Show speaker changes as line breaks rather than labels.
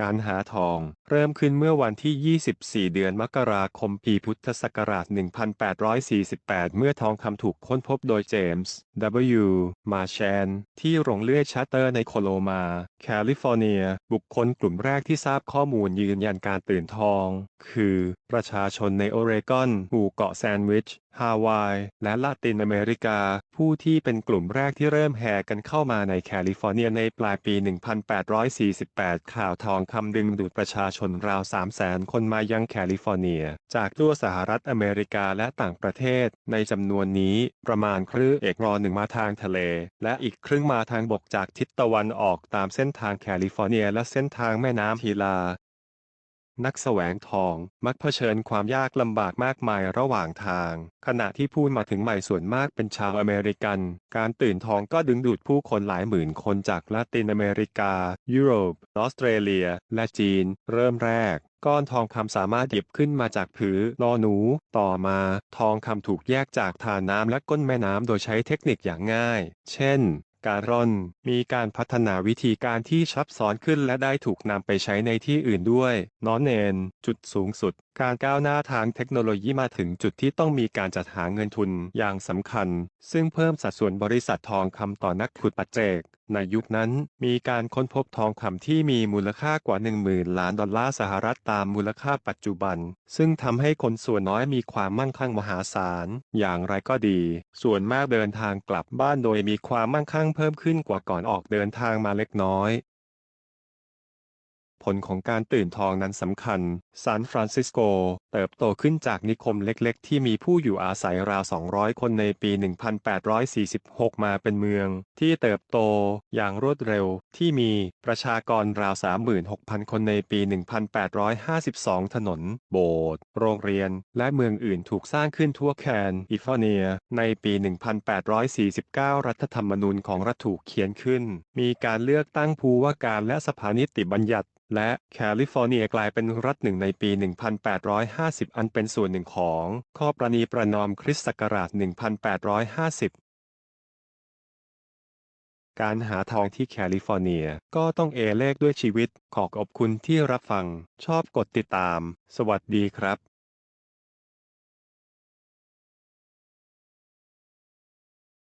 การหาทอง เริ่มขึ้นเมื่อวันที่ 24 เดือนมกราคม ปีพุทธศักราช 1848 เมื่อทองคำถูกค้นพบโดยเจมส์ W. มาแชน ที่โรงเลื่อยชัตเตอร์ในโคโลมา แคลิฟอร์เนีย บุคคลกลุ่มแรกที่ทราบข้อมูลยืนยันการตื่นทอง คือ ประชาชนในโอเรกอน หมู่เกาะแซนด์วิชฮาวาย และลาตินอเมริกา ผู้ที่เป็นกลุ่มแรกที่เริ่มแห่กันเข้ามาในแคลิฟอร์เนียในปลายปี 1848 ข่าวทองคำดึงดูดประชาชนราว 300,000 คนมายังแคลิฟอร์เนีย จากทั่วสหรัฐอเมริกาและต่างประเทศ ในจำนวนนี้ประมาณครึ่งเอกรอหนึ่งมาทางทะเล และอีกครึ่งมาทางบกจากทิศตะวันออกตามเส้นทางแคลิฟอร์เนียและเส้นทางแม่น้ำทีลา นักแสวงทอง มักเผชิญความยากลำบากมากมายระหว่างทาง ขณะที่ผู้มาถึงใหม่ส่วนมากเป็นชาวอเมริกัน การตื่นทองก็ดึงดูดผู้คนหลายหมื่นคนจากละตินอเมริกา ยุโรป ออสเตรเลีย และจีน เริ่มแรกก้อนทองคำสามารถหยิบขึ้นมาจากผือลอหนู ต่อมา ทองคำถูกแยกจากทานน้ำและก้นแม่น้ำโดยใช้เทคนิคอย่างง่าย เช่น การร่อน มีการพัฒนาวิธีการที่ซับซ้อนขึ้นและได้ถูกนำไปใช้ในที่อื่นด้วย นอนเนน จุดสูงสุด การก้าวหน้าทางเทคโนโลยีมาถึงจุดที่ต้องมีการจัดหาเงินทุนอย่างสำคัญ ซึ่งเพิ่มสัดส่วนบริษัททองคำต่อนักขุดปัจเจก ในยุคนั้นมีการค้นพบทองคำที่มีมูลค่ากว่า 10,000 ล้านดอลลาร์สหรัฐตามมูลค่าปัจจุบัน ซึ่งทำให้คนส่วนน้อยมีความมั่งคั่งมหาศาล อย่างไรก็ดี ส่วนมากเดินทางกลับบ้านโดยมีความมั่งคั่งเพิ่มขึ้นกว่าก่อนออกเดินทางมาเล็กน้อย ลของการตื่นทองนั้นสำคัญ ซานฟรานซิสโก เติบโตขึ้นจากนิคมเล็กๆ ที่มีผู้อยู่อาศัยราว 200 คนในปี 1846 มาเป็นเมือง ที่เติบโตอย่างรวดเร็ว ที่มีประชากรราว 36,000 คนในปี 1852 ถนน โบสถ์ โรงเรียน และเมืองอื่นถูกสร้างขึ้นทั่วแคนอิฟอร์เนีย ในปี 1849 รัฐธรรมนูญของรัฐถูกเขียนขึ้น มีการเลือกตั้งผู้ว่าการและสภานิติบัญญัติ และแคลิฟอร์เนียกลายเป็นรัฐหนึ่งในปี 1850 อันเป็นส่วนหนึ่งของ ข้อประนีประนอมคริสต์ศักราช 1850 การหาทองที่แคลิฟอร์เนียก็ต้องเอเลขด้วยชีวิต ขอขอบคุณที่รับฟัง ชอบกดติดตาม สวัสดีครับ